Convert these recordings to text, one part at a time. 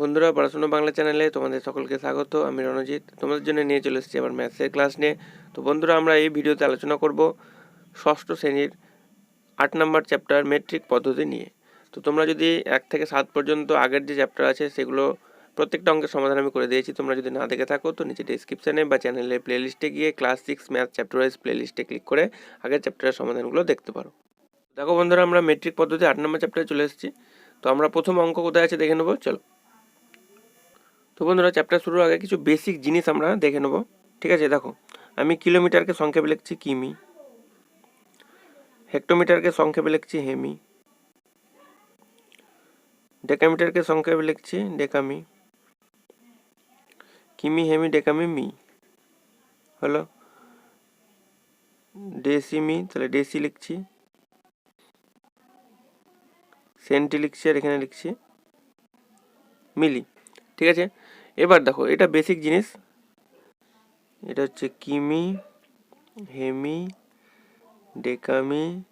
বন্ধুরা, পড়াশোনা বাংলা চ্যানেলে তোমাদের সকলকে স্বাগত। আমি রণজিৎ। তোমাদের জন্য নিয়ে চলে এসেছি আবার ম্যাথসের ক্লাস নিয়ে। তো বন্ধুরা, আমরা এই ভিডিওতে আলোচনা করব ষষ্ঠ শ্রেণির আট নম্বর চ্যাপ্টার মেট্রিক পদ্ধতি নিয়ে। তো তোমরা যদি এক থেকে সাত পর্যন্ত আগের যে চ্যাপ্টার আছে, সেগুলো প্রত্যেকটা অঙ্কের সমাধান আমি করে দিয়েছি। তোমরা যদি না দেখে থাকো, তো নিচে ডিসক্রিপশানে বা চ্যানেলের প্লেলিস্টে গিয়ে class six math chapter wise প্লেলিস্টে ক্লিক করে আগের চ্যাপ্টারের সমাধানগুলো দেখতে পারো। দেখো বন্ধুরা, আমরা মেট্রিক পদ্ধতি আট নম্বর চ্যাপ্টারে চলে এসেছি। তো আমরা প্রথম অঙ্ক কোথায় আছে দেখে নেব, চলো। তো বন্ধুরা চ্যাপ্টার শুরুর আগে কিছু বেসিক জিনিস আমরা দেখে নেব। ঠিক আছে, দেখো, আমি কিলোমিটারকে সংক্ষেপে লিখছি কিমি, হেক্টোমিটারকে সংক্ষেপে লিখছি হেমি, ডেকামিটারকে সংক্ষেপে লিখছি ডেকামি, কিমি, হেমি, ডেকামি, মি, হলো ডেসিমি তাহলে ডেসি লিখছি, সেন্টি লিখছি আর এখানে লিখছি মিলি, ঠিক আছে? এবার দেখো, এটা বেসিক জিনিস। এটা হচ্ছে কিমি, হেমি, ডেকামি,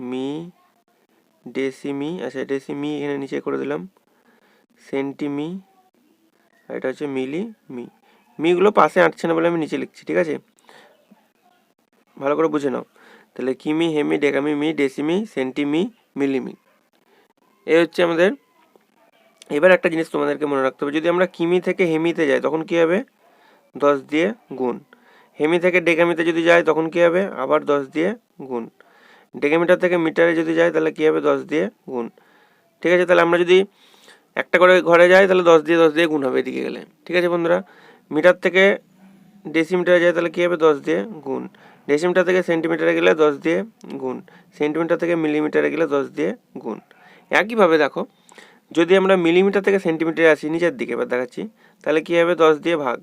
মি, ডেসিমি। আচ্ছা ডেসিমি এখানে নিচে করে দিলাম। সেন্টিমি, আর এটা হচ্ছে মিলি, মি। মিগুলো পাশে আঁটছে না বলে আমি নিচে লিখছি, ঠিক আছে? ভালো করে বুঝে নাও। তাহলে কিমি, হেমি, ডেকামি, মি, ডেসিমি, সেন্টিমি, মিলিমি। এই হচ্ছে আমাদের এবার একটা জিনিস তোমাদেরকে মনে রাখতে হবে, যদি আমরা কিমি থেকে হেমিতে যাই, তখন কী হবে? দশ দিয়ে গুণ। হেমি থেকে ডেকামিতে যদি যাই, তখন কী হবে? আবার দশ দিয়ে গুণ। ডেকামিটার থেকে মিটারে যদি যাই, তাহলে কী হবে? দশ দিয়ে গুণ। ঠিক আছে? তাহলে আমরা যদি একটা করে ঘরে যাই, তাহলে দশ দিয়ে দশ দিয়ে গুণ হবে এদিকে গেলে। ঠিক আছে বন্ধুরা? মিটার থেকে ডেসিমিটারে যাই, তাহলে কী হবে? দশ দিয়ে গুণ। ডেসিমিটার থেকে সেন্টিমিটারে গেলে দশ দিয়ে গুণ। সেন্টিমিটার থেকে মিলিমিটারে গেলে দশ দিয়ে গুণ। একইভাবে দেখো যদি আমরা মিলিমিটার থেকে সেন্টিমিটারে আসি, নিচের দিকে এবার দেখাচ্ছি, তাহলে কী হবে দশ দিয়ে ভাগ?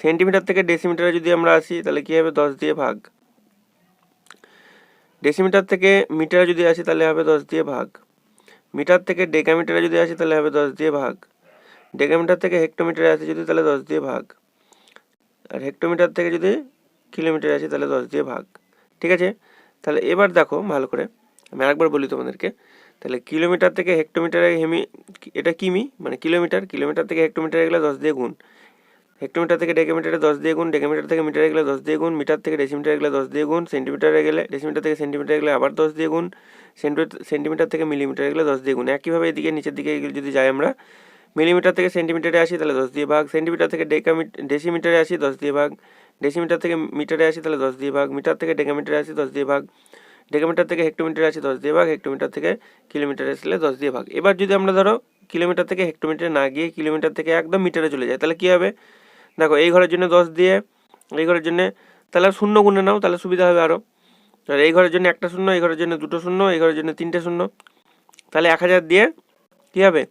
সেন্টিমিটার থেকে ডেসিমিটারে যদি আমরা আসি, তাহলে কী হবে দশ দিয়ে ভাগ? ডেসিমিটার থেকে মিটারে যদি আসি, তাহলে হবে দশ দিয়ে ভাগ। মিটার থেকে ডেকামিটারে যদি আসি, তাহলে হবে দশ দিয়ে ভাগ। ডেকামিটার থেকে হেক্টোমিটারে আসি যদি, তাহলে দশ দিয়ে ভাগ। আর হেক্টোমিটার থেকে যদি কিলোমিটারে আসি, তাহলে দশ দিয়ে ভাগ। ঠিক আছে? তাহলে এবার দেখো ভালো করে, আমি আরেকবার বলি তোমাদেরকে তাহলে কিলোমিটার থেকে হেক্টোমিটারে হেমি এটা কিমি মানে কিলোমিটার কিলোমিটার থেকে হেক্টোমিটারে গেলে দশ দিয়ে গুণ হেক্টোমিটার থেকে ডেকামিটারে দশ দিয়ে গুণ ডেকামিটার থেকে মিটারে গেলে দশ দিয়ে গুণ মিটার থেকে ডেসিমিটারে গেলে দশ দিয়ে গুণ সেন্টিমিটারে গেলে ডেসিমিটার থেকে সেন্টিমিটারে গেলে আবার দশ দিয়ে গুণ সেন্টিমিটার থেকে মিলিমিটারে গেলে দশ দিয়ে গুণ একইভাবে এদিকে নিচের দিকে যদি যাই আমরা মিলিমিটার থেকে সেন্টিমিটারে আসি তাহলে দশ দিয়ে ভাগ সেন্টিমিটার থেকে ডেকামি ডেসিমিটারে আসি দশ দিয়ে ভাগ ডেসিমিটার থেকে মিটারে আসি তাহলে দশ দিয়ে ভাগ মিটার থেকে ডেকামিটারে আসি দশ দিয়ে ভাগ ডেকামিটার থেকে হেক্টোমিটারে আছে দশ দিয়ে ভাগ, হেক্টোমিটার থেকে কিলোমিটার আসলে দশ দিয়ে ভাগ। এবার যদি আমরা ধরো কিলোমিটার থেকে হেক্টোমিটারে না গিয়ে কিলোমিটার থেকে একদম মিটারে চলে যায় তাহলে কী হবে? দেখো, এই ঘরের জন্য দশ দিয়ে, এই ঘরের জন্য, তাহলে শূন্য গুণে নাও, তাহলে সুবিধা হবে আরও তাহলে এই ঘরের জন্য একটা শূন্য, এই ঘরের জন্য দুটো শূন্য, এই ঘরের জন্য তিনটে শূন্য। তাহলে এক হাজার দিয়ে কী হবে?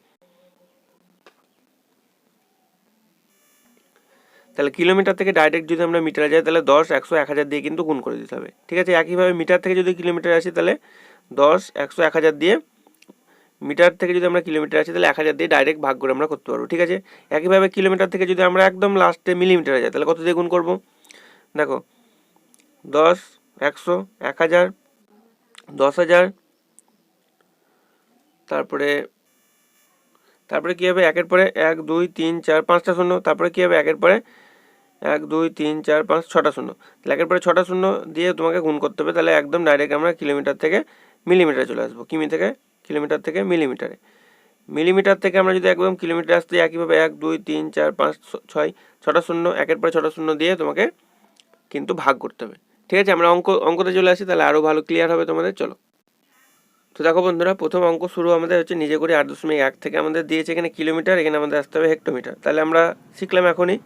তাহলে কিলোমিটার থেকে ডাইরেক্ট যদি আমরা মিটারে যাই, তাহলে দশ, একশো, এক হাজার দিয়ে কিন্তু গুণ করে দিতে হবে। ঠিক আছে? একইভাবে মিটার থেকে যদি কিলোমিটার আসি, তাহলে দশ, একশো, এক হাজার দিয়ে মিটার থেকে যদি আমরা কিলোমিটার আসি, তাহলে এক হাজার দিয়ে ডাইরেক্ট ভাগ করে আমরা করতে পারব। ঠিক আছে? একইভাবে কিলোমিটার থেকে যদি আমরা একদম লাস্টে মিলিমিটারে যাই, তাহলে কত দিয়ে গুণ করব? দেখো, দশ, একশো, এক হাজার, দশ হাজার, তারপরে তারপরে কী হবে? একের পরে এক, দুই, তিন, চার, পাঁচটা শূন্য। তারপরে কী হবে? একের পরে এক, দুই, তিন, চার, পাঁচ, ছটা শূন্য। তাহলে একের পরে ছটা শূন্য দিয়ে তোমাকে গুণ করতে হবে, তাহলে একদম ডাইরেক্ট আমরা কিলোমিটার থেকে মিলিমিটারে চলে আসব। কিমি থেকে? কিলোমিটার থেকে মিলিমিটারে মিলিমিটার থেকে আমরা যদি একদম কিলোমিটার আসতে একইভাবে এক, দুই, তিন, চার, পাঁচ ছয়, ছটা শূন্য, একের পরে ছটা শূন্য দিয়ে তোমাকে কিন্তু ভাগ করতে হবে। ঠিক আছে? আমরা অঙ্ক, অঙ্কতে চলে আসি, তাহলে আরও ভালো ক্লিয়ার হবে তোমাদের, চলো। তো দেখো বন্ধুরা, প্রথম অঙ্ক শুরু আমাদের হচ্ছে নিজে করে আট দশমিক এক থেকে আমাদের দিয়েছে এখানে কিলোমিটার, এখানে আমাদের আসতে হবে হেক্টোমিটার। তাহলে আমরা শিখলাম এখনই।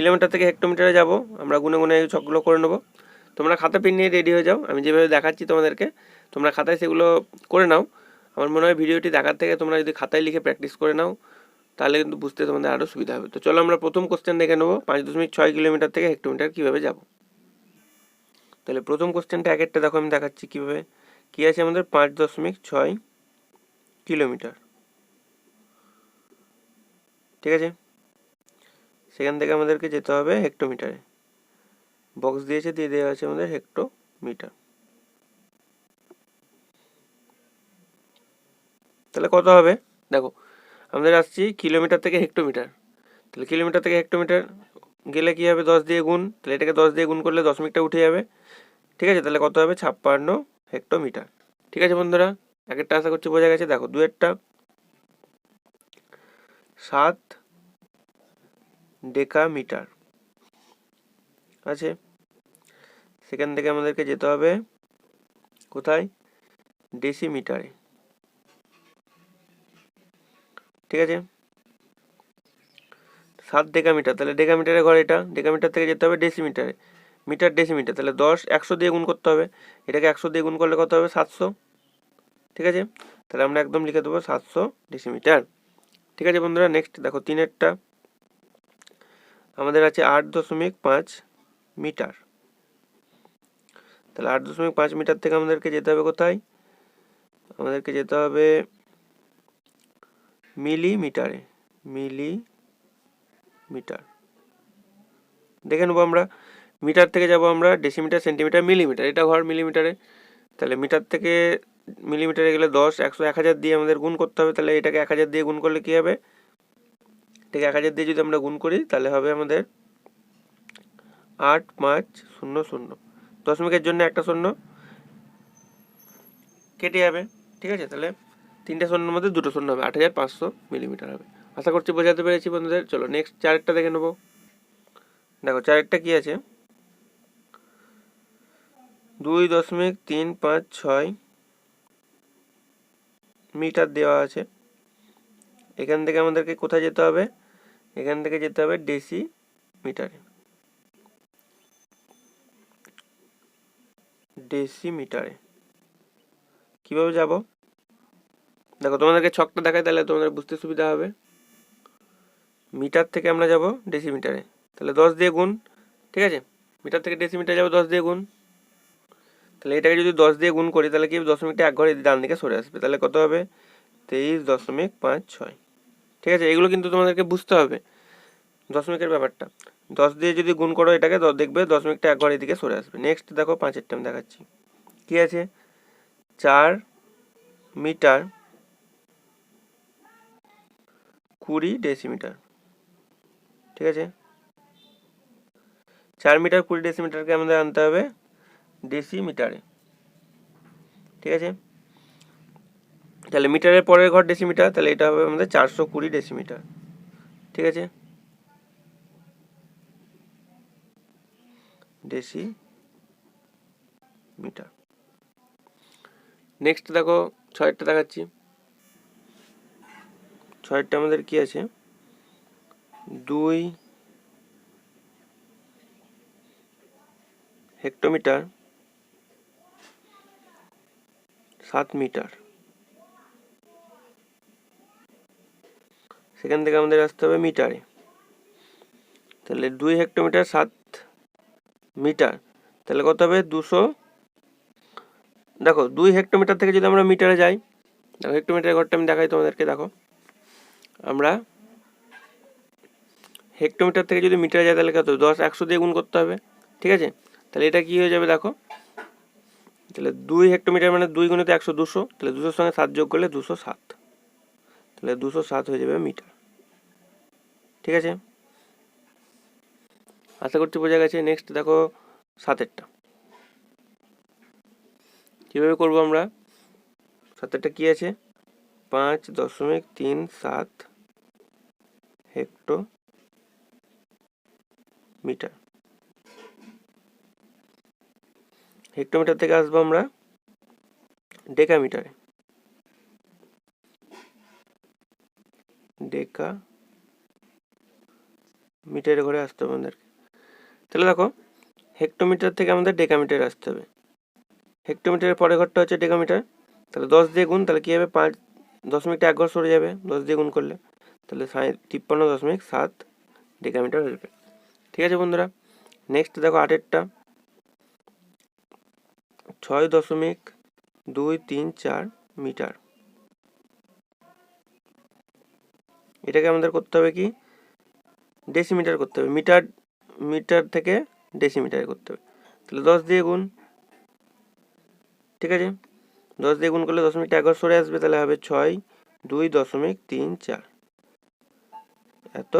কিলোমিটার থেকে হেক্টোমিটারে যাব। আমরা গুনে গুনে ছকগুলো করে নেব। তোমরা খাতা, পেন নিয়ে রেডি হয়ে যাও। আমি যেভাবে দেখাচ্ছি তোমাদেরকে, তোমরা খাতায় সেগুলো করে নাও। আমার মনে হয় ভিডিওটি দেখার থেকে তোমরা যদি খাতায় লিখে প্র্যাকটিস করে নাও, তাহলে কিন্তু বুঝতে তোমাদের আরও সুবিধা হবে। তো চলো আমরা প্রথম কোশ্চেন দেখে নেব, পাঁচ দশমিক ছয় কিলোমিটার থেকে হেক্টোমিটার কীভাবে যাব। তাহলে প্রথম কোশ্চেনটা এক একটা দেখো, আমি দেখাচ্ছি কীভাবে। কী আছে আমাদের? পাঁচ দশমিক ছয় কিলোমিটার। ঠিক আছে? সেখান থেকে আমাদেরকে যেতে হবে হেক্টোমিটারে বক্স দিয়েছে, দিয়ে দেওয়া আছে আমাদের হেক্টোমিটার তাহলে কত হবে? দেখো, আমাদের আসছি কিলোমিটার থেকে হেক্টোমিটার তাহলে কিলোমিটার থেকে হেক্টোমিটার গেলে কী হবে? দশ দিয়ে গুণ। তাহলে এটাকে দশ দিয়ে গুণ করলে দশমিকটা উঠে যাবে। ঠিক আছে? তাহলে কত হবে? ছাপ্পান্ন হেক্টোমিটার ঠিক আছে বন্ধুরা? একেরটা আশা করছি বোঝা গেছে। দেখো, দুয়েরটা। সাত ডেকামিটার। আছে? সেখান থেকে আমাদেরকে যেতে হবে কোথায়? ডেসিমিটারে। ঠিক আছে? সাত ডেকামিটার। তাহলে ডেকামিটারের ঘর এটা। ডেকামিটার থেকে যেতে হবে ডেসিমিটারে। Metre decimetre. তাহলে দশ, একশো দিয়ে গুণ করতে হবে। এটাকে একশো দিয়ে গুণ করলে কত হবে? সাতশো। ঠিক আছে? তাহলে আমরা একদম লিখে দেবো সাতশো ডেসিমিটার। ঠিক আছে বন্ধুরা? নেক্সট দেখো, তিনেরটা। আমাদের আছে আট দশমিক পাঁচ মিটার। তাহলে আট দশমিক পাঁচ মিটার থেকে আমাদেরকে যেতে হবে কোথায়? আমাদেরকে যেতে হবে মিলিমিটারে মিলি মিটার দেখে নেব আমরা, মিটার থেকে যাব আমরা ডেসিমিটার, সেন্টিমিটার, মিলিমিটার। এটা ঘর মিলিমিটারে। তাহলে মিটার থেকে মিলিমিটারে গেলে দশ, একশো, এক হাজার দিয়ে আমাদের গুণ করতে হবে। তাহলে এটাকে এক হাজার দিয়ে গুণ করলে কী হবে? এটাকে এক হাজার দিয়ে যদি আমরা গুণ করি, তাহলে হবে আমাদের আট পাঁচ শূন্য শূন্য। দশমিকের জন্য একটা শূন্য কেটে যাবে, ঠিক আছে? তাহলে তিনটে শূন্যর মধ্যে দুটো শূন্য হবে, আট হাজার পাঁচশো মিলিমিটার হবে। আশা করছি বোঝাতে পেরেছি বন্ধুদের। চলো নেক্সট চারেরটা দেখে নেব। দেখো, চারেরটা কী আছে? দুই দশমিক তিন পাঁচ ছয় মিটার দেওয়া আছে। এখান থেকে আমাদেরকে কোথায় যেতে হবে? এখান থেকে যেতে হবে ডেসি মিটারে ডেসি মিটারে কীভাবে যাব? দেখো, তোমাদেরকে ছকটা দেখায় তাহলে তোমাদের বুঝতে সুবিধা হবে। মিটার থেকে আমরা যাব ডেসি মিটারে তাহলে দশ দিয়ে গুণ, ঠিক আছে? মিটার থেকে ডেসিমিটার যাব, দশ দিয়ে গুণ। তাহলে এটাকে যদি দশ দিয়ে গুণ করি, তাহলে কি দশমিকটা এক ঘরে ডান দিকে সরে আসবে। তাহলে কত হবে? তেইশ দশমিক পাঁচ ছয়। ঠিক আছে? এগুলো কিন্তু তোমাদেরকে বুঝতে হবে। দশমিকের ব্যাপারটা। দশ দিয়ে যদি গুণ করো এটাকে দশ দেখবে দশমিকটা এক ঘর এদিকে সরে আসবে। নেক্সট দেখো পাঁচের টাইম দেখাচ্ছি। কী আছে? চার মিটার কুড়ি ডেসিমিটার ঠিক আছে? চার মিটার কুড়ি ডেসিমিটারকে আমাদের আনতে হবে ডেসিমিটারে ঠিক আছে? তাহলে মিটারের পরের ঘর ডেসিমিটার তাহলে এটা হবে আমাদের চারশো কুড়ি ডেসিমিটার ঠিক আছে? ডেসি মিটার নেক্সট দেখো, ছয়েরটা দেখাচ্ছি। ছয়েরটা আমাদের কি আছে? দুই হেক্টোমিটার, সাত মিটার। সেখান থেকে আমাদের আসতে হবে মিটারে। তাহলে দুই হেক্টোমিটার সাত মিটার, তাহলে কত হবে? দুশো। দেখো, দুই হেক্টোমিটার থেকে যদি আমরা মিটারে যাই, দেখো, হেক্টোমিটারের ঘরটা আমি দেখাই তোমাদেরকে, দেখো। আমরা হেক্টোমিটার থেকে যদি মিটারে যাই, তাহলে কত? দশ, একশো দিয়ে গুণ করতে হবে, ঠিক আছে? তাহলে এটা কি হয়ে যাবে, দেখো? তাহলে দুই হেক্টোমিটার মানে দুই গুণিত একশো দুশো, তাহলে দুশোর সঙ্গে সাত যোগ করলে দুশো সাত। তাহলে দুশো সাত হয়ে যাবে মিটার। ঠিক আছে? আশা করছি বোঝা গেছে। নেক্সট দেখো, সাতেরটা। কীভাবে করব আমরা? সাতেরটা কী আছে? পাঁচ দশমিক তিন সাত হেক্টো মিটার হেক্টোমিটার থেকে আসব আমরা ডেকামিটারে। ডেকা মিটারে ঘরে আসতে হবে আমাদেরকে। তাহলে দেখো হেক্টোমিটার থেকে আমাদের ডেকামিটারে আসতে হবে। হেক্টোমিটারের পরের ঘরটা হচ্ছে ডেকামিটার তাহলে দশ দিয়ে গুণ, তাহলে কী হবে? পাঁচ দশমিকটা এক ঘর সরে যাবে, দশ দিয়ে গুণ করলে। তাহলে তিপ্পান্ন দশমিক সাত ডেকামিটার হয়ে যাবে। ঠিক আছে বন্ধুরা? নেক্সট দেখো আটেরটা। ছয় দশমিক দুই তিন চার মিটার। এটাকে আমাদের করতে হবে কি? ডেসিমিটার করতে হবে। মিটার মিটার থেকে ডেসিমিটারে করতে হবে। তাহলে দশ দিয়ে গুণ, ঠিক আছে? দশ দিয়ে গুণ করলে দশমিকটা একবার সরে আসবে, তাহলে হবে ছয় দুই দশমিক তিন চার। এত,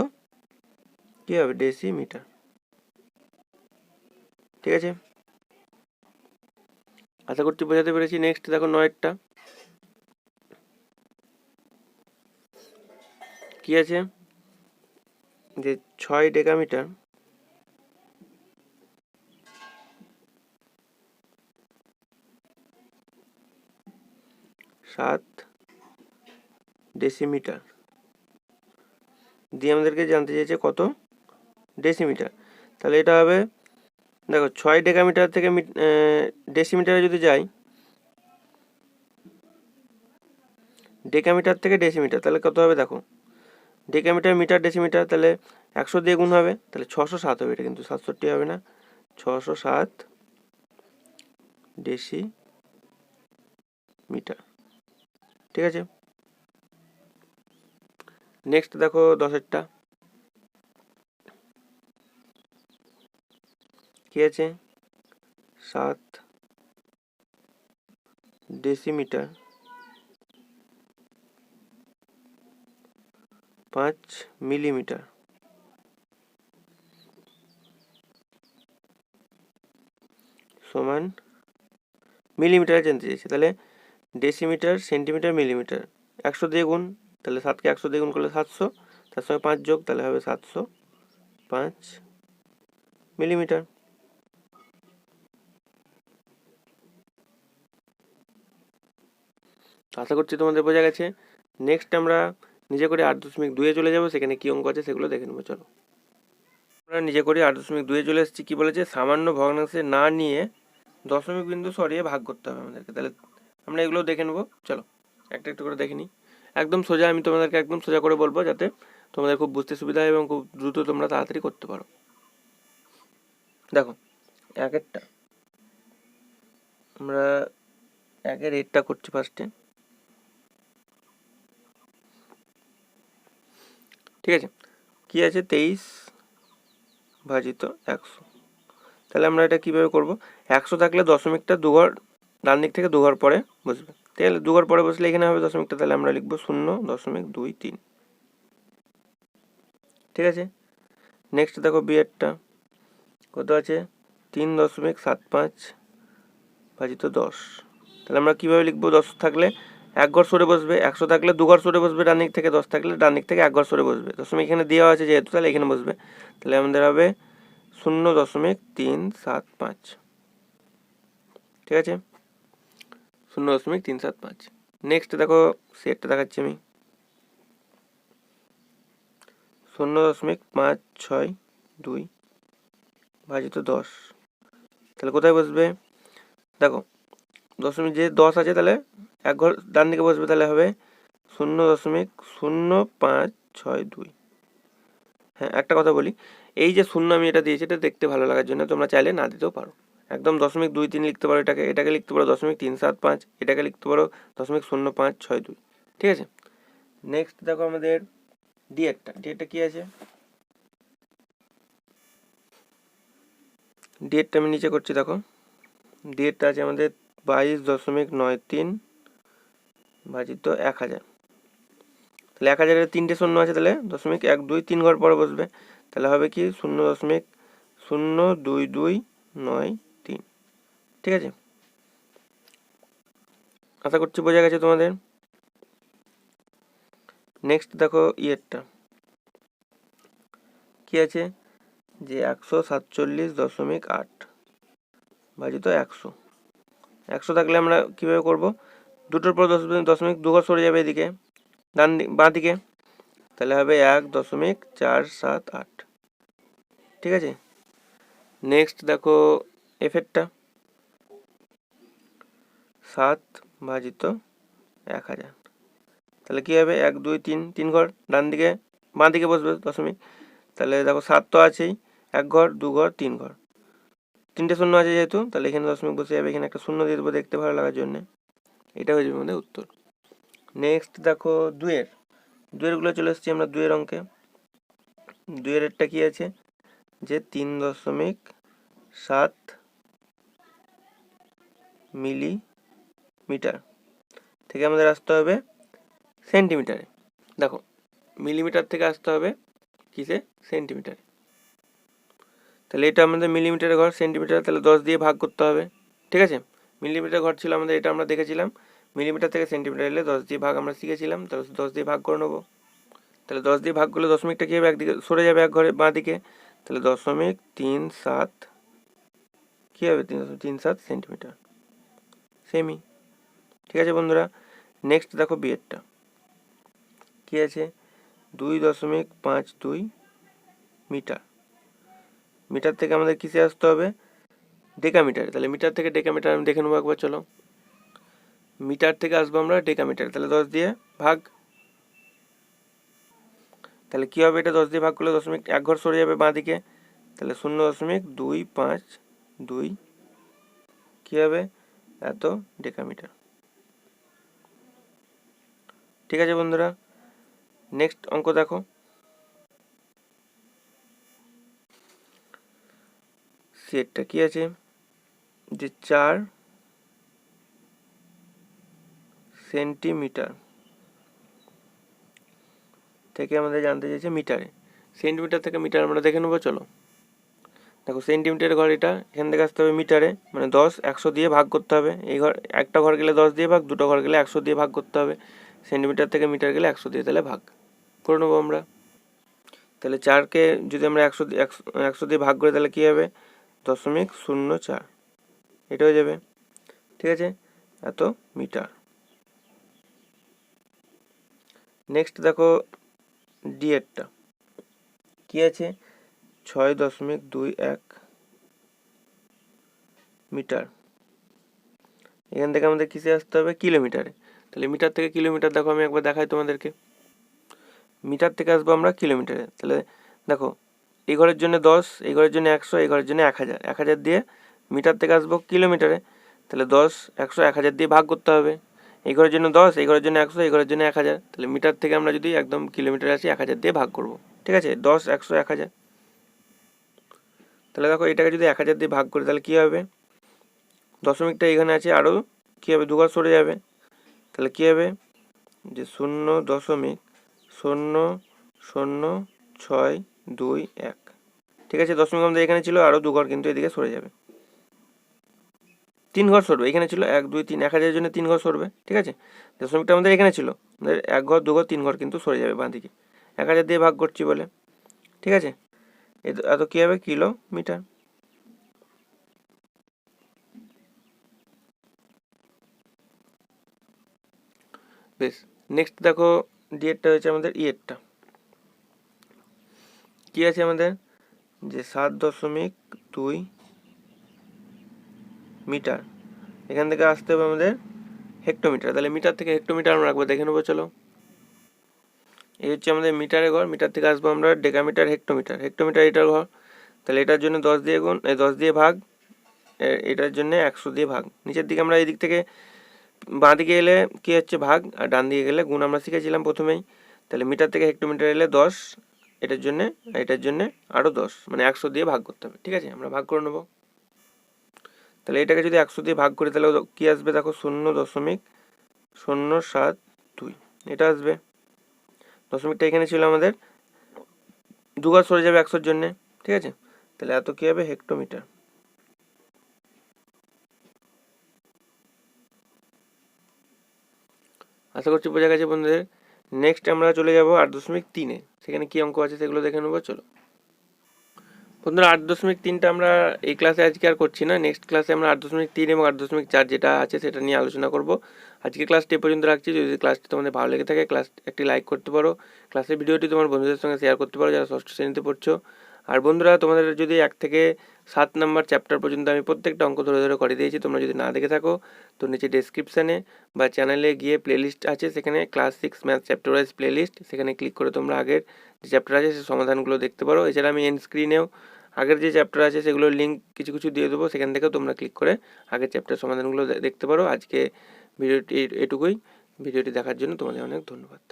কী হবে? ডেসিমিটার ঠিক আছে? আশা করছি বোঝাতে পেরেছি। নেক্সট দেখো নয়েরটা। কি আছে? যে ছয় ডেকামিটার সাত ডেসিমিটার। দিয়ে আমাদেরকে জানতে চেয়েছে কত? ডেসিমিটার। তাহলে এটা হবে, দেখো, ছয় ডেকামিটার থেকে ডেসিমিটারে যদি যাই, ডেকামিটার থেকে ডেসিমিটার, তাহলে কত হবে দেখো? ডেকামিটার, মিটার, ডেসিমিটার, তাহলে একশো দিয়ে গুণ হবে, তাহলে ছশো সাত হবে, এটা কিন্তু সাতষট্টি হবে না। ছশো সাত ডেসি মিটার ঠিক আছে? নেক্সট দেখো দশেরটা। কি আছে? সাত ডেসিমিটার। পাঁচ মিলিমিটার। সমান মিলিমিটারে জানতে চাইছে তাহলে ডেসিমিটার, সেন্টিমিটার, মিলিমিটার। একশো দিয়ে গুণ, তাহলে সাতকে একশো দিয়ে গুণ করলে সাতশো, তার সঙ্গে পাঁচ যোগ, তাহলে হবে সাতশো পাঁচ মিলিমিটার। আশা করছি তোমাদের বোঝা গেছে। নেক্সট আমরা নিজে করে আট দশমিক দুয়ে চলে যাব, সেখানে কী অঙ্ক আছে সেগুলো দেখে নেব, চলো। আমরা নিজে করে আট দশমিক দুয়ে চলে এসেছি, কী বলেছে? সামান্য ভগ্নাংশে না নিয়ে দশমিক বিন্দু সরিয়ে ভাগ করতে হবে আমাদেরকে। তাহলে আমরা এগুলো দেখে নেব, চলো। একটা একটা করে দেখে নিই। একদম সোজা আমি তোমাদেরকে একদম সোজা করে বলব, যাতে তোমাদের খুব বুঝতে সুবিধা হয় এবং খুব দ্রুত তোমরা তাড়াতাড়ি করতে পারো। দেখো, একেরটা। আমরা একের রেটটা করছি ফার্স্টে ঠিক আছে? কি আছে? তেইশ ভাজিত একশো। তাহলে আমরা এটা কীভাবে করব? একশো থাকলে দশমিকটা দুঘর, ডান দিক থেকে দুঘর পরে বসবে। তাহলে দুঘর পরে বসলে এখানে হবে দশমিকটা, তাহলে আমরা লিখব শূন্য দশমিক দুই তিন। ঠিক আছে? নেক্সট দেখো বিয়েরটা। কত আছে? তিন দশমিক সাত পাঁচ ভাজিত দশ। তাহলে আমরা কীভাবে লিখব? দশ থাকলে এক ঘর সরে বসবে, একশো থাকলে দু ঘর সরে বসবে, ডান দিক থেকে দশ থাকলে ডান দিক থেকে এক ঘর সরে বসবে। দশমিক এখানে দেওয়া আছে যেহেতু, তাহলে এখানে বসবে। তাহলে আমাদের হবে শূন্য দশমিক তিন সাত পাঁচ। ঠিক আছে? শূন্য দশমিক তিন সাত পাঁচ। নেক্সট দেখো সেটটা দেখাচ্ছি আমি। শূন্য দশমিক পাঁচ ছয় দুই, ভাজিত দশ। তাহলে কোথায় বসবে? দেখো দশমিক যে দশ আছে তাহলে এক ঘর ডান দিকে বসবে তাহলে হবে শূন্য দশমিক শূন্য পাঁচ ছয় দুই। হ্যাঁ একটা কথা বলি, এই যে শূন্য আমি এটা দিয়েছি এটা দেখতে ভালো লাগার জন্য তোমরা চাইলে না দিতেও পারো। একদম দশমিক দুই তিন লিখতে পারো, এটাকে এটাকে লিখতে পারো দশমিক তিন সাত পাঁচ, এটাকে লিখতে পারো দশমিক শূন্য পাঁচ ছয় দুই। ঠিক আছে? নেক্সট দেখো আমাদের ডিএডটা ডিএডটা কী আছে? ডিএডটা আমি নিচে করছি, দেখো। ডিএডটা আছে আমাদের বাইশ দশমিক নয় তিন ভাজিত এক হাজার। তাহলে এক হাজারের তিনটে শূন্য আছে তাহলে, দশমিক এক দুই তিন ঘর পরে বসবে। তাহলে হবে কি শূন্য দশমিক শূন্য দুই দুই নয় তিন। ঠিক আছে? আশা করছি বোঝা গেছে তোমাদের? নেক্সট দেখো ইয়েরটা। কি আছে? যে একশো সাতচল্লিশ দশমিক আট ভাজিত একশো। একশো থাকলে আমরা কীভাবে করব? দুটোর পর দশ দশমিক দু ঘর সরে যাবে এদিকে, ডান বাঁ দিকে। তাহলে হবে এক দশমিক চার সাত আট। ঠিক আছে? নেক্সট দেখো এফেক্টটা সাত ভাজিত এক হাজার। তাহলে কী হবে? এক, দুই, তিন তিন ঘর, ডান দিকে, বাঁ দিকে বসবে দশমিক। তাহলে দেখো সাত তো আছেই, এক ঘর, দু ঘর, তিন ঘর। তিনটে শূন্য আছে যেহেতু, তাহলে এখানে দশমিক বসে যাবে, এখানে একটা শূন্য দিয়ে দেবো দেখতে ভালো লাগার জন্যে। এটা হয়ে যাবে আমাদের উত্তর। নেক্সট দেখো দুয়ের দুয়েরগুলো চলে এসেছি আমরা দুয়ের অঙ্কে। দুয়ের এরটা কী আছে? যে তিন দশমিক সাত মিলি মিটার থেকে আমাদের আসতে হবে সেন্টিমিটারে। দেখো, মিলিমিটার থেকে আসতে হবে কিসে? সেন্টিমিটারে। তাহলে এটা আমাদের মিলিমিটারে ঘর সেন্টিমিটার তাহলে দশ দিয়ে ভাগ করতে হবে। ঠিক আছে? মিলিমিটার ঘর ছিল আমাদের, এটা আমরা দেখেছিলাম। মিলিমিটার থেকে সেন্টিমিটার এলে দশ দিয়ে ভাগ আমরা শিখেছিলাম, তাহলে দশ দিয়ে ভাগ করে নেব। তাহলে দশ দিয়ে ভাগ করলে দশমিকটা কী হবে? একদিকে সরে যাবে এক ঘরে বাঁ দিকে তাহলে দশমিক তিন সাত, কী হবে তিন দশমিক তিন সাত সেন্টিমিটার সেমি ঠিক আছে বন্ধুরা? নেক্সট দেখো বিয়েরটা। কী আছে? দুই দশমিক পাঁচ দুই মিটার। মিটার থেকে আমাদের কিসে আসতে হবে? ডেকামিটারে। তাহলে মিটার থেকে ডেকামিটার আমি দেখে নেব একবার, চলো। মিটার থেকে আসব আমরা ডেকামিটার। তাহলে দশ দিয়ে ভাগ। তাহলে কী হবে এটা? দশ দিয়ে ভাগ করলে দশমিক এক ঘর সরে যাবে বাঁ দিকে। তাহলে শূন্য দশমিক দুই পাঁচ দুই। কী হবে? এত ডেকামিটার। ঠিক আছে বন্ধুরা, নেক্সট অঙ্ক দেখো। সেটটা কি আছে? যে চার সেন্টিমিটার। থেকে আমাদের জানতে চাইছে মিটারে। সেন্টিমিটার থেকে মিটার আমরা দেখে নেব, চলো। দেখো, সেন্টিমিটার ঘর এটা, এখান থেকে আসতে হবে মিটারে। মানে দশ একশো দিয়ে ভাগ করতে হবে। এই ঘর, একটা ঘর গেলে দশ দিয়ে ভাগ, দুটো ঘর গেলে একশো দিয়ে ভাগ করতে হবে। সেন্টিমিটার থেকে মিটার গেলে একশো দিয়ে তাহলে ভাগ করে নেব আমরা। তাহলে চারকে যদি আমরা একশো একশো দিয়ে ভাগ করি, তাহলে কী হবে? দশমিক শূন্য চার। এটা হয়ে যাবে, ঠিক আছে? এত মিটার। নেক্সট দেখো ডিএডটা কি আছে? ছয় দশমিক দুই এক মিটার। এখান থেকে আমাদের কিসে আসতে হবে? কিলোমিটারে। তাহলে মিটার থেকে কিলোমিটার দেখো, আমি একবার দেখাই তোমাদেরকে। মিটার থেকে আসব আমরা কিলোমিটারে। তাহলে দেখো এই ঘরের জন্য দশ, এই ঘরের জন্য একশো, এই ঘরের জন্য এক হাজার। এক হাজার দিয়ে মিটার থেকে আসব কিলোমিটারে। তাহলে দশ, একশো, এক হাজার দিয়ে ভাগ করতে হবে। এই ঘরের জন্য দশ, এই ঘরের জন্য একশো, এই ঘরের জন্য এক হাজার। তাহলে মিটার থেকে আমরা যদি একদম কিলোমিটারে আসি, এক হাজার দিয়ে ভাগ করব। ঠিক আছে? দশ, একশো, এক হাজার। তাহলে দেখো, এটাকে যদি এক হাজার দিয়ে ভাগ করি, তাহলে কী হবে? দশমিকটা এখানে আছে আরও। কী হবে? দুঘর সরে যাবে। তাহলে কী হবে? যে শূন্য দশমিক শূন্য শূন্য, ছয়, দুই, এক। ঠিক আছে দশমিক আমাদের এখানে ছিল, আরও দু ঘর কিন্তু এদিকে সরে যাবে। তিন ঘর সরবে, এখানে ছিল এক, দুই, তিন, এক হাজারের জন্য তিন ঘর সরবে, ঠিক আছে? দশমিকটা আমাদের এখানে ছিল, আমাদের এক ঘর, দু ঘর, তিন ঘর কিন্তু সরে যাবে বাঁ দিকে এক হাজার দিয়ে ভাগ করছি বলে, ঠিক আছে? এত কী হবে? কিলোমিটার। বেশ নেক্সট দেখো ডিএডটা হয়েছে আমাদের ইয়েরটা। কী আছে আমাদের? যে সাত দশমিক দুই মিটার। এখান থেকে আসতে হবে আমাদের হেক্টোমিটার। তাহলে মিটার থেকে হেক্টোমিটার আমরা রাখব। দেখে নেব, চলো। এই হচ্ছে আমাদের মিটারের ঘর। মিটার থেকে আসব আমরা ডেকামিটার হেক্টোমিটার। হেক্টোমিটার এটার ঘর। তাহলে এটার জন্য দশ দিয়ে গুণ দশ দিয়ে ভাগ এটার জন্য একশো দিয়ে ভাগ। নিচের দিকে আমরা এই দিক থেকে বাঁ দিকে এলে কী হচ্ছে? ভাগ। আর ডান দিকে গেলে গুণ আমরা শিখেছিলাম প্রথমেই। তাহলে মিটার থেকে হেক্টোমিটার এলে দশ এটার জন্যে এটার জন্যে আরও দশ মানে একশো দিয়ে ভাগ করতে হবে, ঠিক আছে? আমরা ভাগ করে নেব। তাহলে এটাকে যদি একশো দিয়ে ভাগ করি, তাহলে কী আসবে? দেখো, শূন্য দশমিক শূন্য সাত দুই, এটা আসবে। দশমিকটা এখানে ছিল আমাদের। দুবার সরে যাবে একশোর জন্যে, ঠিক আছে? তাহলে এত কী হবে? হেক্টোমিটার। আশা করছি বোঝা গেছে বন্ধুদের। নেক্সট আমরা চলে যাব আট দশমিক তিনে। সেখানে কী অঙ্ক আছে সেগুলো দেখে নেব, চলো। বন্ধুরা, আট দশমিক তিনটা আমরা এই ক্লাসে আজকে আর করছি না। নেক্সট ক্লাসে আমরা আট দশমিক তিন এবং আট দশমিক চার যেটা আছে সেটা নিয়ে আলোচনা করব। আজকে ক্লাসটি এ পর্যন্ত রাখছি। যদি ক্লাসটি তোমাদের ভালো লেগে থাকে ক্লাস একটি লাইক করতে পারো। ক্লাসের ভিডিওটি তোমার বন্ধুদের সঙ্গে শেয়ার করতে পারো। যারা ষষ্ঠ শ্রেণীতে পড়ছো আর বন্ধুরা, তোমাদের যদি এক থেকে সাত নাম্বার চ্যাপ্টার পর্যন্ত আমি প্রত্যেকটা অঙ্ক ধরে ধরে করে দিয়েছি, তোমরা যদি না দেখে থাকো, তো নিচে ডেসক্রিপশানে বা চ্যানেলে গিয়ে প্লেলিস্ট আছে, সেখানে class six math chapter wise playlist সেখানে ক্লিক করে তোমরা আগের যে চ্যাপ্টার আছে, সে সমাধানগুলো দেখতে পারো। এছাড়া আমি এন স্ক্রিনেও আগের যে চ্যাপ্টার আছে সেগুলোর লিঙ্ক কিছু কিছু দিয়ে দেবো, সেখান থেকেও তোমরা ক্লিক করে আগের চ্যাপ্টার সমাধানগুলো দেখতে পারো। আজকে ভিডিওটি এটুকুই। ভিডিওটি দেখার জন্য তোমাদের অনেক ধন্যবাদ।